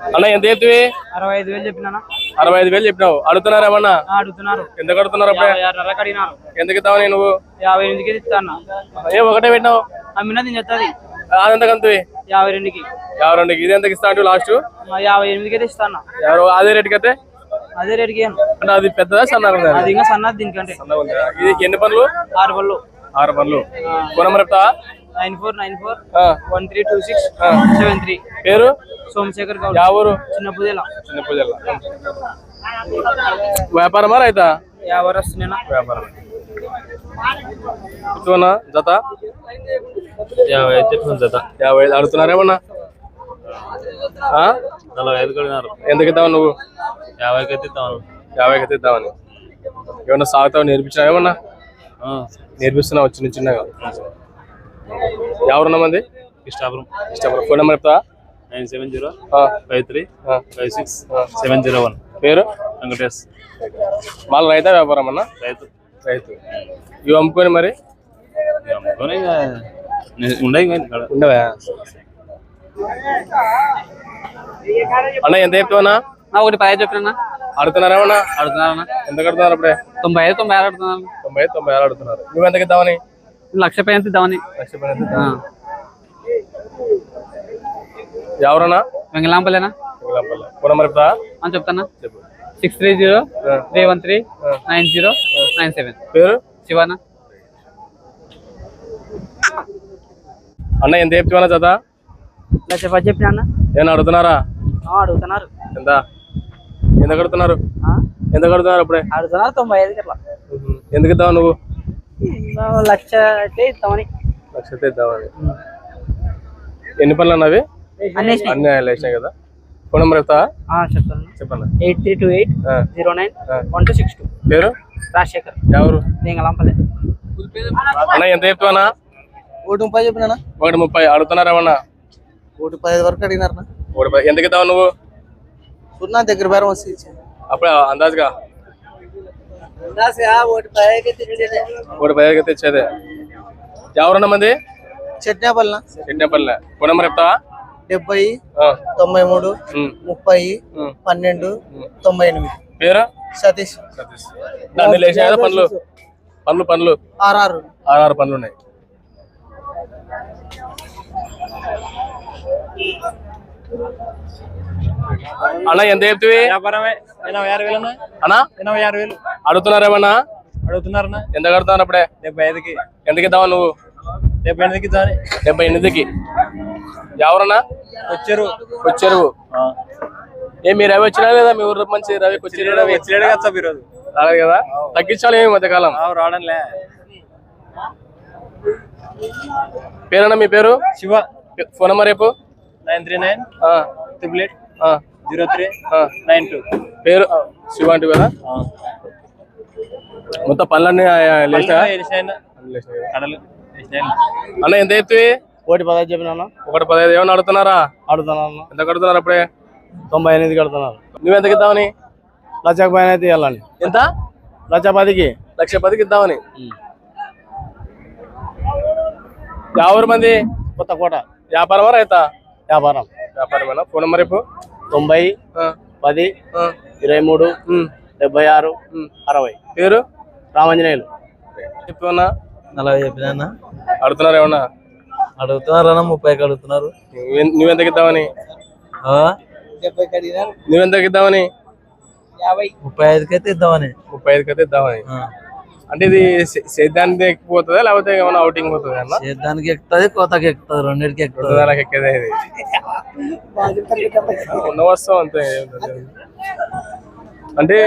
అన్న ఎంత ఎత్తువి అరవై ఐదు వేలు చెప్పినా అరవై ఐదు వేలు చెప్పినావు. అడుగుతున్నారు ఏమన్నా? అడుగుతున్నారు. ఆరు నెలలకు అడిగినారు ఎందుకు ఇద్దామని నువ్వు? యాభై ఎనిమిదికి ఇస్తాను ఏ ఒకటే పెట్టినావు? అమ్మినా నేను చెప్తాది. అదంత కంతువి? యాభై రెండుకి. యాభై రెండుకి. ఇది ఎంతకి ఇస్తా లాస్ట్? యాభై ఎనిమిదికి అయితే ఇస్తాను ఎవరు? అదే రేటుకి అయితే? అదే రేటుకి. అంటే అది పెద్దదా సన్నగా అది ఇంకా సన్నది దీనికంటే. సన్నగా ఇది ఎన్ని పనులు? ఆరు బళ్ళు ఆరు పనులు. కొనమని చెప్తా నైన్ ఫోర్ నైన్ ఫోర్ ఆ. One three two six seven three. పేరు? సోమశేఖర్ గౌడ్. యా ఊరు? చిన్న పుదేలా చిన్న పూజల. వ్యాపారమా రైతా? యాభై వస్తున్నాయినా వ్యాపారం. ఇటువనా జత? యాభై అయితే జత. యాభై ఐదు అడుగుతున్నారేమన్నా? ఆ? నలభై ఐదు కొడినారు ఎందుకు ఇద్దావు నువ్వు? యాభైకి ఇస్తాను యాభైకి అయితే ఇద్దామని ఏమన్నా సాగుతావు? నేర్పించినా ఏమన్నా నేర్పిస్తున్నావు? చిన్న చిన్నగా? ఎవరున్నా మంది ఇష్టాపురం ఇష్టపడ ఫోన్ నెంబర్ చెప్తా nine seven zero five three. Five six seven zero one పేరు వెంకటేష్ మళ్ళీ రైతా వ్యాపారం అన్నా రైతు రైతు ఇవి అమ్ముకొని మరి అమ్ముకొని. ఉండవా అన్న ఎంత చెప్తావన్నా ఒకటి పది చెప్పినా అడుగుతున్నారేమన్నా అడుగుతున్నారన్నా ఎంత కడుతున్నారు అప్పుడే తొంభై ఐదు తొంభై ఆరు అడుగుతున్నాను తొంభై ఐదు తొంభై ఆరు అడుగుతున్నారు నువ్వు ఎంతకి ఇద్దామని ఎంత ఇద్దామని? ఎవరన్నా? వెంగళాంపల్లేనా ఫోన్ నెంబర్ చెప్తా అని చెప్తానా? Six three zero. Three one three nine zero nine seven. పేరు? శివానా? అన్న ఎంత చెప్తావన్నా జత? లక్ష పది చెప్పినా ఏమన్నా అడుగుతున్నారా? అడుగుతున్నారు. ఎంత? ఎంత కడుతున్నారు? ఎంత కడుతున్నారు అప్పుడే? అడుగుతున్నారు తొంభై ఉహు. ఎందుకు ఇద్దావు నువ్వు? లక్ష అయితే ఇస్తామని లక్ష అయితే ఇద్దామని. ఎన్ని పనులు అన్నవి? అన్నీ అన్ని వేసినాయి కదా. ఫోన్ నెంబర్ చెప్తా చెప్తాను. చెప్పన్న ఎయిట్ త్రీ టూ ఎయిట్ ఆ. Zero nine. One two six two. పేరు? రాజశేఖర్. ఎవరు? వెంగళాంపల్లె. అన్న ఎంత చెప్తావన్నా ఒకటి ముప్పై చెప్పినా ఒకటి ముప్పై. అడుగుతున్నారా ఏమన్నా? ఒకటి పది వరకు అడిగినారు ఒకటి పది. ఎందుకు ఇద్దావు నువ్వు? సున్నా దగ్గర బేరం వస్తే అప్పుడే అందాజుగా. ఒకటి పది ఒకటి పది అయితే తెచ్చేదే ఎవరన్నా మంది చట్నాపల్లిన చెన్నపల్లె ఫోన్ నెంబర్ చెప్తావా? డెబ్బై. తొంభై మూడు. ముప్పై. పన్నెండు తొంభై ఎనిమిది. పేరు? సతీష్. సతీష్. అన్ని లేచినాయి కదా పనులు? పనులు పనులు. ఆర్ఆర్. ఆరు ఆరు పనులు ఉన్నాయి. అన్న ఎంత చెప్తివి? ఎనభై ఆరు వేలు అన్నా. ఎనభై ఆరు వేలు. అడుగుతున్నారేమన్నా? అడుగుతున్నారన్నా. ఎంత కడుతున్నారు అప్పుడే? డెబ్బై ఐదుకి. ఎందుకు ఇద్దావా నువ్వు? డెబ్బై ఎనిమిదికి ఇద్దామని డెబ్బై ఎనిమిదికి. ఎవరన్నా? వచ్చారు. వచ్చారు. ఏ మీ రవి వచ్చినా లేదా? మీ ఊరు మంచి రవి వచ్చి రవి? వచ్చినాడు కదా ఈరోజు. రాలేదు కదా? తగ్గించాలి ఈ మధ్యకాలం? రావడంలే. పేరన్నా మీ పేరు? శివ. ఫోన్ నెంబర్ రేపు nine three nine? Triple eight? Zero three? Nine two? పేరు? శివ అంటే కదా? మొత్తం పనులన్నీ అన్న. ఎంత ఎత్తువి ఒకటి పదహైదు చెప్పినా ఒకటి పదహైదు ఏమన్నా అడుగుతున్నారా? అడుగుతున్నాను ఎంత కడుతున్నారు అప్పుడే? తొంభై ఎనిమిది కడుతున్నారు. నువ్వెంతకి ఇద్దామని లక్ష పైన అయితే ఇవ్వాలండి. ఎంత? లక్ష పదికి. లక్ష పదికి ఇద్దామని? యాభై మంది? కొత్త కోట. వ్యాపారమా రైతా? వ్యాపారం. వ్యాపారమేనా ఫోన్ నెంబర్ రేపు తొంభై పది ఇరవై మూడు డెబ్బై ఆరు అరవై. పేరు? రామాంజనేయులు. చెప్తున్నా నలభై చెప్పినా అడుగుతున్నారు ఏమన్నా? అడుగుతున్నారన్నా ముప్పైకి అడుగుతున్నారు. నువ్వెంతకి ఇద్దామని? నువ్వెంతకి ఇద్దామని? ముప్పై ఐదుకి అయితే ఇద్దామని. ముప్పై ఐదుకి అయితే ఇద్దామని. అంటే ఇది సేద్యానికి ఎక్కిపోతుందా? లేకపోతే ఏమైనా అవుటింగ్ పోతుందా అన్న? దానికి ఎక్కుతుంది కోతకి ఎక్కుతుంది రెండింటికి ఎక్కుతుంది. రెండున్నరకి ఎక్కేదే ఇది. ఉన్న వస్తాం అంతే. అంటే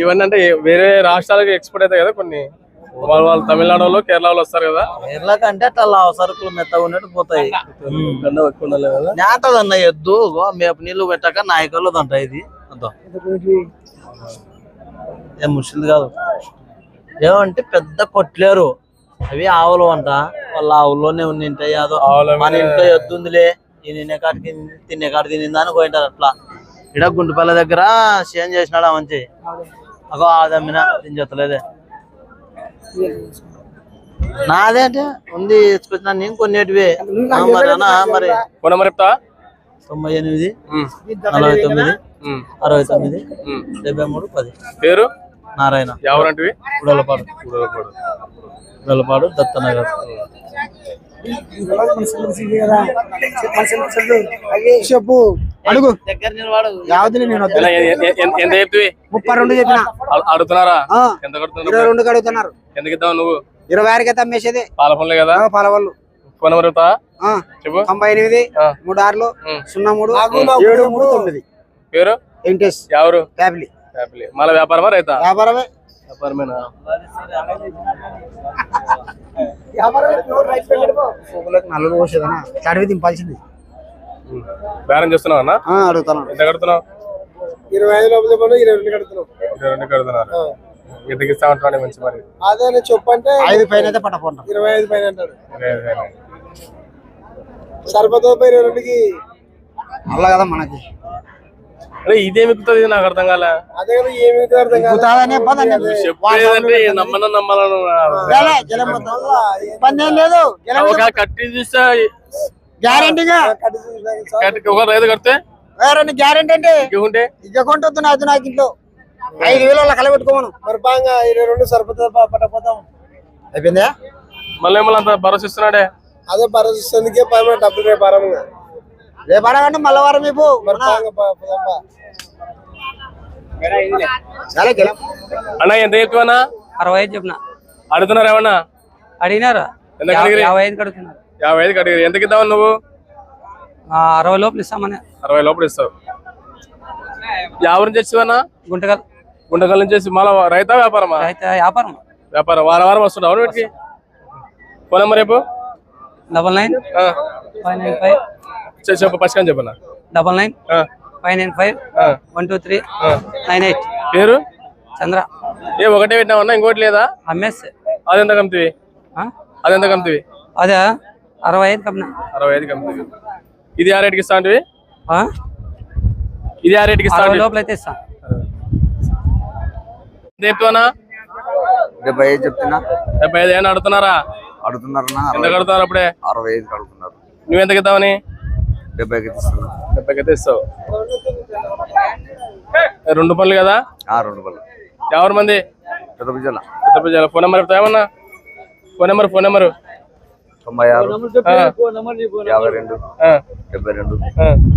ఇవన్నీ అంటే వేరే రాష్ట్రాలకు ఎక్స్పోర్ట్ అవుతాయి కదా కొన్ని? వాళ్ళు వాళ్ళు తమిళనాడు వాళ్ళు కేరళ వాళ్ళు వస్తారు కదా? కేరళ కంటే అట్లా సరుకులు మెత్తగా ఉన్నట్టు పోతాయి. నేతదన్న ఎద్దు మేపు నీళ్ళు పెట్టాక నాయకులు అంట ఇది అంత ఏం ముషిల్ కాదు. ఏమంటే పెద్ద కొట్లేరు. అవి ఆవులు అంట. వాళ్ళ ఆవుల్లోనే అదో ఆవుల మన ఇంట్లో ఈ నిన్నే కాటికి తిన్నే కాడ తినిందా అని పోయింటారు అట్లా. ఇడ గుంటుపల్ల దగ్గర చేంజ్ చేసినాడు ఆ మంచి. అగో ఆదమ్మిన దీని చెత్తలేదే నాదే అంటే ఉంది ఎత్తుకొచ్చిన నేను కొన్నేటివి. మరి అన్నా మరి తొంభై ఎనిమిది నలభై తొమ్మిది అరవై తొమ్మిది. డెబ్బై మూడు పది. పేరు? నారాయణ. ఎవరంటివి? ఉడలపాడు. ఉడలపాడు. దత్తనగర్. చెప్పు. అడుగు. ఎంత చెప్తివి? ముప్పై రెండు చెప్పిన. అడు- అడుగుతున్నారా? ఎంత ఇరవై కడుతున్నారు రెండు కడుగుతున్నారు. ఎందుకు ఇద్దావు నువ్వు? ఇరవై ఆరుకి అమ్మేసేది పాల పనులే కదా? పాలవాళ్ళు ఫోన్ నెంబర్ చెప్పు. తొంభై ఎనిమిది. మూడు ఆరులు. సున్నా మూడు ఏడు మూడు తొమ్మిది. పేరు? వెంకటేష్. ఎవరు? ఫ్యామిలీ. హ్యాపీలీ మళ్ళీ వ్యాపారమా రైతా? వ్యాపారమే. వ్యాపారమేనా? నలుగురు పోసేదనా? చడివి దింపాల్సింది. ఉమ్. బేరం చేస్తున్నావు అన్న? ఆ, అడుగుతాను ఎంత కడుతున్నావు? ఇరవై ఐదు లోపల ఇరవై రెండు కడుతున్నాం. ఇరవై రెండు కడుతున్నారు. ఎందుకు మంచి మరి? అదే చెప్పంటే ఐదు పైన అయితే పట్టకుండా ఇరవై ఐదు పైన అంటాడు. ఇరవై ఐదు వేలు. సరిపోతే ఇరవై రెండుకి? అలా కదా మనకి. అరే ఇదేం ఎక్కుతుంది? ఇది నాకు అర్థం కాలే. అదే కదా ఏమి అర్థం కాదు చెప్పేదంటే నమ్మన నమ్మాలను పని ఏం లేదు. ఒక కట్టి చూస్తే గ్యారంటీగా. కట్టి- ఒక రైతు కడితే? వేరే గ్యారంటీ అంటే? ఇంకుంటే ఇక కొంటుంది అది నాకు ఇంట్లో. ఐదు వేలు అలా కలబెట్టుకోమను. మరి బాగా ఇరవై రెండు సరిపోతుంది? పట్టపోతాం అయిపోయిందా? మళ్ళీ మళ్ళీ అంత భరోసా ఇస్తున్నాడే? అదే భరోసాకే పైన డబ్బులు రేపు వారం రేపు వారం అంటే మళ్ళీ వారం ఇప్పు చాలా గెలం అన్న ఎంత ఎక్కువనా అరవై ఐదు చెప్పిన. అడుగుతున్నారు ఏమన్నా? అడిగినారా? యాభై ఐదు కడుగుతున్నారు యాభై ఐదుకి అడిగారు ఎంతకి ఇద్దావు నువ్వు ఆ, అరవై లోపల ఇస్తామని. అరవై లోపల ఇస్తావు. ఎవరి నుంచి వచ్చివన్నా గుంటకల్. గుండకల్ నుంచి వచ్చి మళ్ళీ రైతా వ్యాపారమా? అయితే వ్యాపారం. వ్యాపారం. వారం వారం వస్తుంటావు అవును వీటికి ఫోన్ నెంబర్ రేపు డబల్ నైన్ ఆ, ఫైవ్ నైన్ ఫైవ్ చెప్పు, పచ్చకని చెప్పనా? Double nine five nine five ఆ, వన్ టూ త్రీ ఆ. Nine eight. పేరు? చంద్ర. ఏ ఒకటే పెట్టినావన్నా ఇంకోటి లేదా? అమ్మేస్. అదెంత కమ్మితివి అదెంత కమ్మితివి అదే అరవై ఐదు కమ్మిన అరవై ఐదు కమ్మితివి ఇది ఆ రేట్కి ఇస్తా అంటివి? ఆ? ఇది ఆ రేట్కి ఇస్తా? లోపల అయితే ఇస్తాం. ఎంత చెప్తావన్నా? డెబ్బై ఐదు చెప్తున్నా. డెబ్బై ఐదు ఏమన్నా అడుగుతున్నారా? అడుగుతున్నారన్నా ఎంత కడుతున్నారు అప్పుడే? అరవై ఐదు అడుగుతున్నారు. నువ్వెంత ఇద్దామని? డెబ్బైకి తీస్తున్నా డెబ్బైకి అయితే ఇస్తావు. రెండు పనులు కదా? ఆ రెండు పళ్ళు. ఎవరి మంది? పెద్ద భుజాల. పెద్ద ప్రజల ఫోన్ నెంబర్ ఏమన్నా? Phone number phone number. తొంభై ఆరు యాభై రెండు డెబ్బై రెండు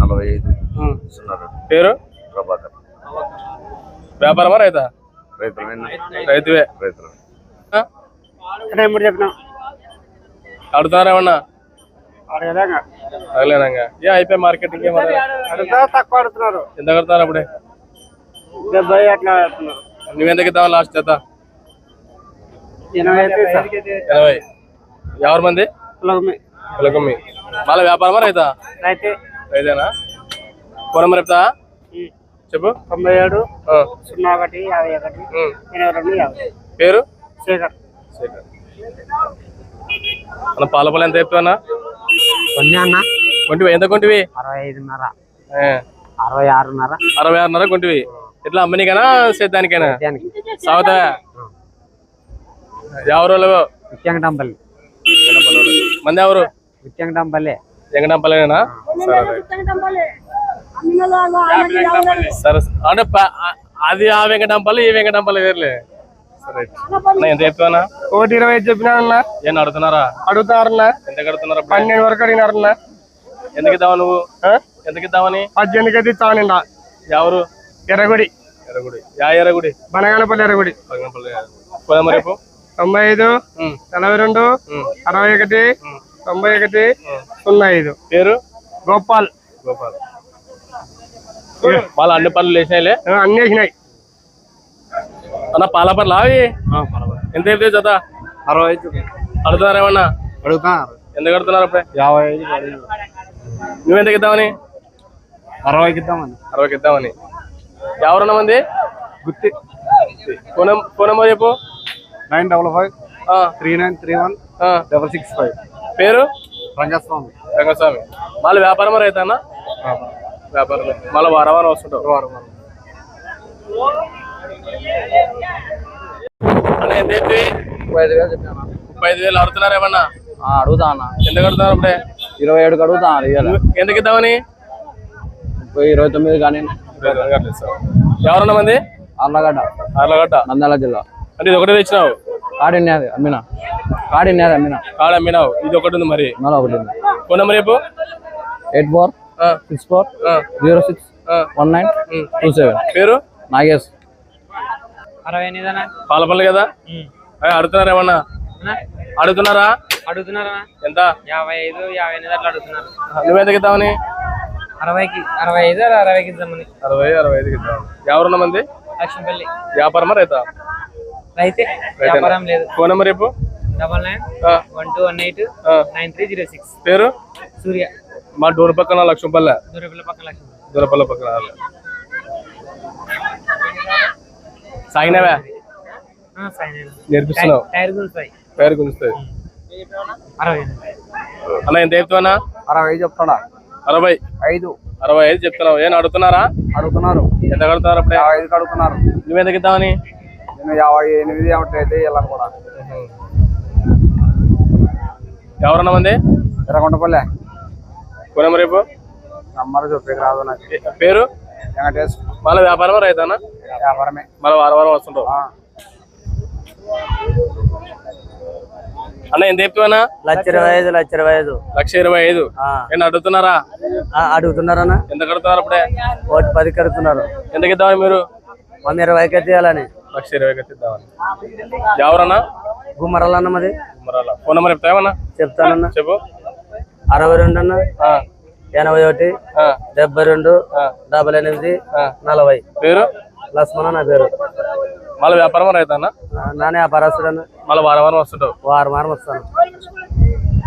నలభై ఐదు సున్నా రెండు. పేరు? ప్రభాకర్. వ్యాపారమా రైతా? రైతులమైన రైతువే. రైతులు. అడుగుతున్నారా ఏమన్నా? ఏ అయిపోయి మార్కెటింగ్ తక్కువ ఎంత కడతారు అప్పుడే? డెబ్బై అట్లా నువ్వెంతకి లాస్ట్ చేత ఎనభై ఎనభై. ఎవరి మంది? కులకమ్మి మళ్ళీ వ్యాపారమా రైతా? రైతేనా? ఫోన్ నెంబర్ చెప్తా? చెప్పు. తొంభై ఏడు. సున్నా ఒకటి యాభై ఒకటి. ఎనభై రెండు యాభై. పేరు? శేఖర్. శేఖర్. మన పాల పొలం ఎంత చెప్తావన్నా? కొన్ని అన్న? కొంటివి ఎంత కొంటివి? అరవై ఐదున్నర అరవై ఆరున్నర అరవై ఆరున్నర కొంటివి. ఎట్లా అమ్మనికైనా సేద్యానికైనా? దానికి సాగుతా ఎవరు విత్యంగడంపల్లి మంది ఎవరు విత్యంగడంపల్లి వెంకటంపల్లినా సరే. అంటే అది ఆ వెంకటంపల్లి ఈ వెంకటంపల్లి వేర్లే. ఎంత చెప్తానా ఒకటి ఇరవై ఐదు చెప్పినా ఏం అడుగుతున్నారా? అడుగుతారన్నా ఎంత కడుతున్నారు అప్పుడే? పన్నెండు వరకు అడిగినారన్నా. ఎందుకు ఇద్దావా నువ్వు? ఎందుకు ఇద్దామని పద్దెనిమిది అయితే ఎవరు? ఎర్రగుడి. ఎర్రగుడి. యా ఎర్రగుడి? బనగానపల్లి ఎర్రగుడి. పోదామా రేపు. తొంభై ఐదు నలభై రెండు అరవై ఒకటి. తొంభై ఒకటి సున్నా ఐదు. పేరు? గోపాల్. గోపాల్. వాళ్ళ అన్ని పనులు లేచినాయిలే ఆ, అన్ని వేసినాయి అన్న పాల పనులు అవి? ఎంత చెప్తే జత? అరవై ఐదు. అడుగుతున్నారు ఏమన్నా? అడుగుతున్నారు ఎంత కడుతున్నారు అప్పుడే? యాభై ఐదు నువ్వెంతకి ఇద్దామని అరవైకి ఇద్దామని అరవైకి ఇద్దామని ఎవరన్నా మంది? గుత్తి. ఫోన్ ఫోన్ నెంబర్ చెప్పు. Nine double five. Three nine three one. Double six five. పేరు? రంగస్వామి. రంగస్వామి. మళ్ళీ వ్యాపారం రైతానా వ్యాపారమే మళ్ళీ వారం వారం వస్తుంటావు. వారం వారం. అన్న ఎంత ముప్పై ఐదు వేలు చెప్పాను? ముప్పై ఐదు వేలు అడుగుతున్నారు ఏమన్నా? అడుగుతా అన్న ఎంత కడుతున్నారు అప్పుడే ఇరవై ఏడుకి అడుగుతా ఎందుకు ఇద్దామని? ఇరవై తొమ్మిది కానీ. ఎవరన్నా మంది? అల్లగడ్డ అర్లగడ్డ. నంద్యాల జిల్లా. అంటే ఇది ఒకటే తెచ్చినావు? కాడిన్యాది అమ్మినా. కాడిన్యాది అమ్మినా. కాడ అమ్మినావు. ఇది ఒకటి ఉంది మరి. మళ్ళీ ఒకటి ఉంది. ఫోన్ నెంబర్ రేపు eight four six four zero six one nine two seven. పేరు? నాగేష్. అరవై ఎనిమిది పాలపల్లి కదా? అడుగుతున్నారా ఏమన్నా? అడుగుతున్నారా? అడుగుతున్నారా? ఎంత? యాభై ఐదు యాభై ఎనిమిది అట్లా అడుగుతున్నారు. నువ్వెంతకి ఇద్దామని అరవైకి అరవై ఐదు అరవైకి ఇద్దామని. అరవై అరవై ఐదుకి ఇద్దాం. ఎవరున్న మంది? లక్ష్మపల్లి. వ్యాపారమా రైతా? రైతే వ్యాపారం లేదు. ఫోన్ నెంబర్ రేపు double nine one two one eight. Nine three zero six. పేరు? సూర్య. మా డోర్ పక్కన లక్ష్మపల్లె. దూరపిల్ల పక్కన లక్ష్మీ దూరపల్లె పక్కన. సాగినవే? ఫైన్ నేర్పిస్తున్నావు? టైర్ గుంజుతుంది అన్న ఎంత చెప్తావన్నా? అరవై ఐదు చెప్తాడా అరవై. ఐదు. అరవై ఐదు చెప్తున్నావు. ఏం అడుగుతున్నారా? అడుగుతున్నారు. ఎంత కడుతున్నారు అప్పుడే? యాభై ఐదుకి అడుగుతున్నారు. నువ్వెంతకి ఇద్దామని నేను యాభై ఎనిమిది ఏమంటే వెళ్ళాను కూడా. ఎవరన్నా మంది? ఎర్రగొండపల్లె. నెంబర్ రేపు నమ్మరు చెప్పేకి రాదు నాకు. పేరు? వెంకటేష్ మళ్ళీ వ్యాపారమా రైతానా? వ్యాపారమే. మళ్ళీ వారం వారం వస్తుంటావు. అన్న ఎంత చెప్తావన్నా లక్ష ఇరవై ఐదు లక్ష ఇరవై ఐదు. లక్ష ఇరవై ఐదు. ఏంటి అడుగుతున్నారా? అడుగుతున్నారన్నా. ఎంత కడుతున్నారు అప్పుడే ఒకటి పది కడుతున్నారు. ఎంతకి ఇద్దామని మీరు? వంద ఇరవైకి తీయాలని లక్ష ఇరవై ఇద్దామని ఎవరన్నా? గుమ్మరాలన్న మరి మరలా ఫోన్ నెంబర్ చెప్తావన్నా చెప్తానన్నా. చెప్పు. అరవై రెండు అన్న ఆ, ఎనభై ఒకటి డెబ్బై రెండు డబల్ ఎనిమిది నలభై. పేరు? లక్ష్మణ నా పేరు. మళ్ళీ వ్యాపారం నానే ఆ పరాసుడన్న మళ్ళీ వారం వారం వస్తుంటావు? వారం వారం వస్తాను.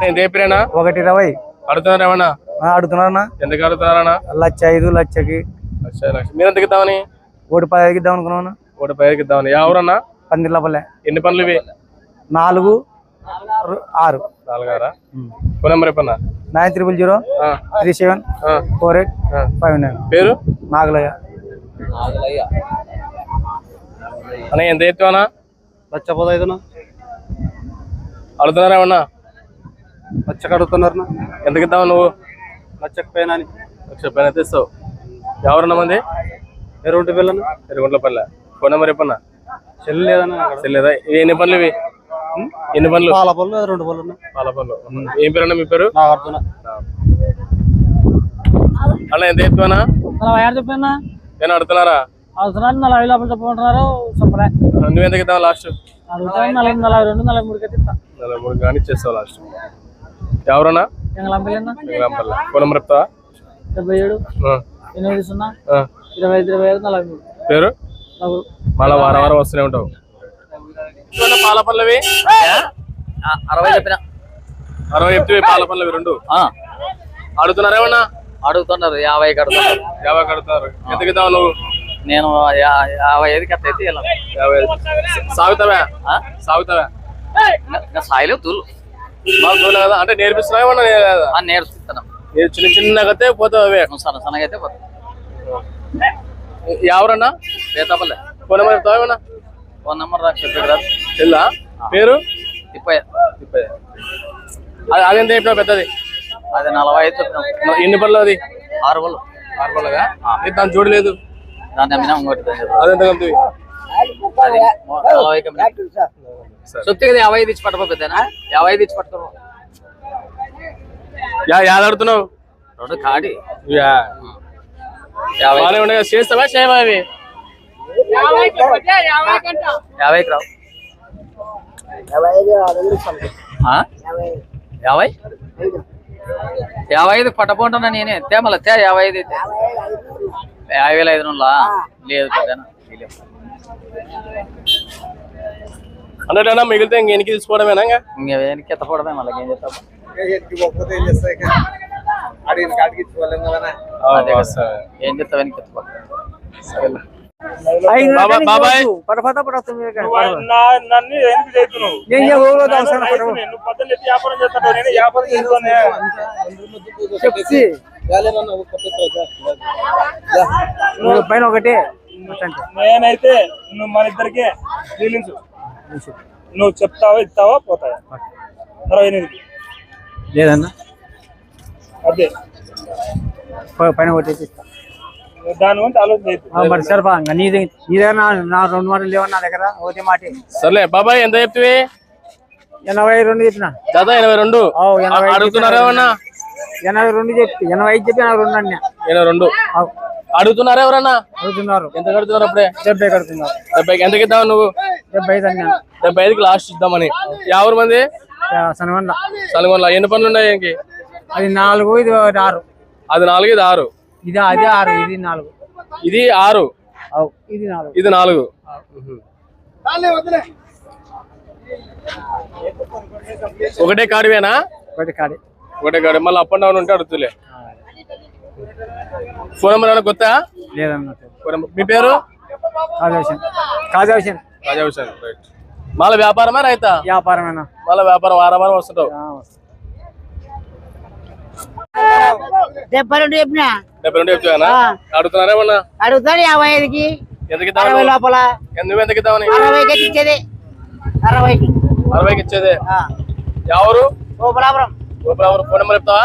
ఎంత చెప్పిరేనా ఒకటి ఇరవై. అడుగుతున్నారు ఏమన్నా? అడుగుతున్నారన్నా ఎందుకు అడుగుతున్నారన్నా? లక్ష ఐదు లక్షకి. లక్ష లక్ష. మీరు ఎంతకి ఇద్దామని ఒకటి పదికి ఇద్దాం అనుకున్నాను ఒకటి పైకి ఇద్దామని. ఎవరన్నా? పందిర్లపల్లె. ఎన్ని పనులు ఇవి? నాలుగు. ఆరు. ఫోన్ నెంబర్ చెప్పన్నా? Nine triple zero three seven four eight. Five nine. పేరు? నాగులయ్య. అన్న ఎంత చెప్తావన్నా లక్ష పదహైదునా అడుగుతున్నారా ఏమన్నా? లక్షకు అడుగుతున్నారు ఎంతకి ఇద్దావు నువ్వు? లక్షకు పైన లక్ష పైన తెస్తావు ఎవరన్నా మంది? ఎరువుంటి పిల్లను ఎరుగుంట్లపల్లె ఫోన్ నెంబర్ చెప్పన్నా? చెల్లి లేదన్నా తెలియదా ఇవి ఎన్ని పనులు ఇవి? ఎన్ని పనులు పాల పళ్ళు రెండు పళ్ళు ఉన్నాయి. పాల పనులు ఏం పేరు అన్న మీ పేరు? నాగార్జున. అన్న ఎంత చెప్తావన్నా నలభై ఆరు చెప్పినా నేను అడుగుతున్నారా? అవసరాన్ని నలభై లోపల చెప్పమంటున్నారు చెప్పలే. నువ్వు ఎంతకి ఇద్దావు లాస్ట్? అడుగుతాను నలభై నలభై రెండు నలభై మూడుకి అయితే ఇస్తా నలభై మూడు కానీ ఇచ్చేస్తావు లాస్ట్. ఎవరన్నా? ఎంగళంపల్లి వెంగళంపల్లె ఫోన్ నెంబర్ చెప్తావా? డెబ్బై ఏడు ఆ, ఎనిమిది సున్నా. ఇరవై ఐదు ఇరవై ఐదు నలభై మూడు. పేరు? మళ్ళా వారం వారం వస్తూనే ఉంటావు. పాల పల్లవి అరవై చెప్పిన. అరవై చెప్తే పాల పల్లవి రెండు అడుగుతున్నారా ఏమన్నా? అడుగుతున్నారు యాభై కడుతున్నారు. యాభై కడుతున్నారు. ఎంతకి ఇద్దావు నువ్వు? నేను యాభై ఐదుకి అట్లా అయితే యాభై ఐదు. సాగుతావా? సాగుతావా? సాయిలో తూలు. బాగా కదా. అంటే నేర్పిస్తున్నావా ఏమన్నా నే- నేర్పిస్తాను నేను చిన్న చిన్నగతే పోతావు అవే. సన్న సన్నగా అయితే పోతాను ఎవరన్నా? పేతాపల్లె ఫోన్ నెంబర్ చెప్తావా ఏమన్నా? ఫోన్ నెంబర్ నాకు చెప్పాడు కదా. పేరు? తిప్పయ్య. తిప్పయ్య. అది అదెంత పెద్దది? అది నలభై ఐదు చెప్పినాం. ఎన్ని పనులు అది? ఆరు వాళ్ళు ఆరు పనులుగా ఇది దాని చూడలేదు దాన్ని అమ్మినా ఇంకోటి దాన్ని. అదెంత అది యాభై ఐదు ఇచ్చి పట్టుకో పెద్దనా యాభై ఐదు ఇచ్చి పట్టుకో. యా యాద ఆడుతున్నావు? రెండు కాడి. యాభై. చేస్తావా? చేయవా అవి? యాభైకి రావు. ఆ? యాభై? యాభై ఐదు పట్టపోంటున్నా నేనే. తే మళ్ళీ తే యాభై ఐదు అయితే. యాభై వేల ఐదు లేదు పెద్దనా. అన్నట్టు మిగిలితే ఇంక ఎనికి తీసుకోవడమేనా ఇంకా? వెనక్కి ఎత్తపడమే మళ్ళీ ఏం చేస్తాం. ఏం చేస్తావు? వెనక్కి సరేలే. బాబాయ్. బాబాయ్ నన్ను ఎందుకు చేస్తున్నావు? నువ్వు వ్యాపారం నేను వ్యాపారం చేస్తానే. పైన ఒకటి. నేనైతే నువ్వు మన ఇద్దరికి డీలింగ్స్ నువ్వు చెప్తావా ఇస్తావా పోతావా? అరవై ఎనిమిది లేదన్నా. అదే. పైన ఒకటి దాని గురించి ఆలోచన. మరి సరిపా నీది నీదే నా రెండు మాటలు లేవన్నా నా దగ్గర ఒకటి మాట. సర్లే బాబాయ్ ఎంత చెప్తివి? ఎనభై రెండు చెప్పిన. జత ఎనభై రెండు. అడుగుతున్నారా ఏమన్నా? ఎనభై రెండు చెప్పి ఎనభై ఐదు చెప్పి ఎనభై రెండు అన్నా. ఎనభై రెండు. అడుగుతున్నారా ఎవరన్నా? అడుగుతున్నారు. ఎంత కడుతున్నారు అప్పుడే? డెబ్బై కడుతున్నారు. డెబ్బైకి ఎంతకి ఇద్దాం నువ్వు? డెబ్బై ఐదు అన్నా. డెబ్బై ఐదుకి లాస్ట్ ఇద్దామని. యాభై మంది? సనవల్ల సలగొండ ఎన్ని పనులు ఉన్నాయి ఇంకి అది నాలుగు ఇది ఆరు. అది నాలుగు ఇది ఆరు. ఇది అది ఆరు ఇది నాలుగు. ఇది ఆరు. ఇది నాలుగు. ఇది నాలుగు. ఒకటే కాడివేనా? ఒకటి కాడి. ఒకటే కాడి. మళ్ళీ అప్ అండ్ డౌన్ ఉంటే అడుగుతులే. ఫోన్ నెంబర్ ఏమైనా కొత్త? లేదన్న మీ పేరు? రాజా హుసేన్ రైట్ మళ్ళీ వ్యాపారమా రైతా? వ్యాపారమేనా? మళ్ళీ వ్యాపారం వారం వారం వస్తుంటావు డెబ్బై రెండు చెప్పిన? డెబ్బై రెండు చెప్తానా అడుగుతున్నారా ఏమన్నా? అడుగుతాడు యాభై ఐదుకి. ఎంతకి అరవై ఇద్దామని లోపల. నువ్వు ఎంతకి ఇద్దామని? అరవైకి ఇచ్చేది. అరవైకి అరవైకి ఇచ్చేదే. ఎవరు? ఓపలాపురం ఎవరు ఫోన్ నెంబర్ చెప్తావా?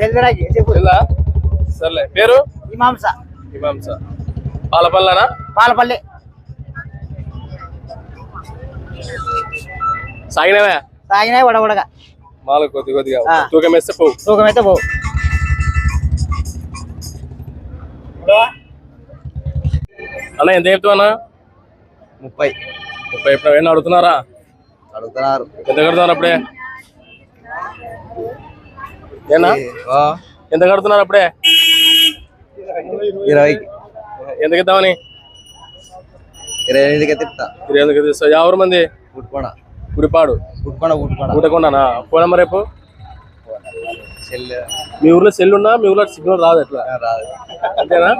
తెలుగురాజు చెప్పు. ఇలా సర్లే. పేరు? ఇమాంస. ఇమాంస. పాలపల్లనా? పాలపల్లి. సాగినవే వడవడగా మాలు కొద్ది కొద్దిగా. తూకం వేస్తే పో. తూకం అయితే పో. అన్న ఎంత చెప్తావన్నా ముప్పై. ముప్పై ఎప్పుడు ఏమన్నా అడుగుతున్నారా? అడుగుతున్నారు. ఎంత కడుతున్నారు అప్పుడే? ఏనా? ఎంత కడుతున్నారు అప్పుడే? ఇరవైకి ఎందుకు ఇద్దామని? ఇరవై ఎనిమిదికి తిప్పుతా. ఇరవై ఎందుకు తీస్తావు ఎవరు మంది? ఉట్టుకోడ గుడిపాడు. ఉట్టుకోడ ఉట్టుకోడ ఊటకొండనా ఫోన్ నెంబర్ రేపు మీ ఊర్లో సెల్ ఉన్నా మీ ఊర్లో సిగ్నల్ రాదు ఎట్లా రాదు. అంతేనా?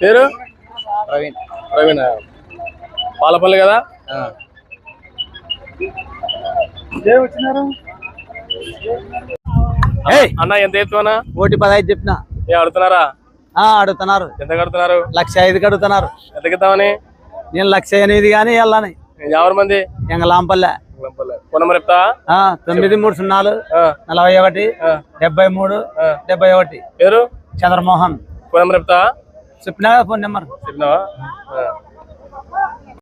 పేరు? ప్రవీణ్. ప్రవీణ్. పాలపల్లి కదా. అన్న ఎంత ఎత్తువనా ఒకటి పదహైదు చెప్పిన. ఏ అడుగుతున్నారా? ఆ, అడుగుతున్నారు. ఎంత కడుతున్నారు లక్ష ఐదుకి అడుగుతున్నారు. ఎంతకి ఇద్దామని నేను లక్ష ఎనిమిది కానీ వెళ్ళని ఎవరు మంది? చెప్తా? ఆ, తొమ్మిది మూడు సున్నాలు నలభై ఒకటి. డెబ్బై మూడు. డెబ్బై ఒకటి. పేరు చంద్రమోహన్. ఫోన్ నెంబర్ చెప్తా? చెప్పినా ఫోన్ నెంబర్ చెప్పినావా?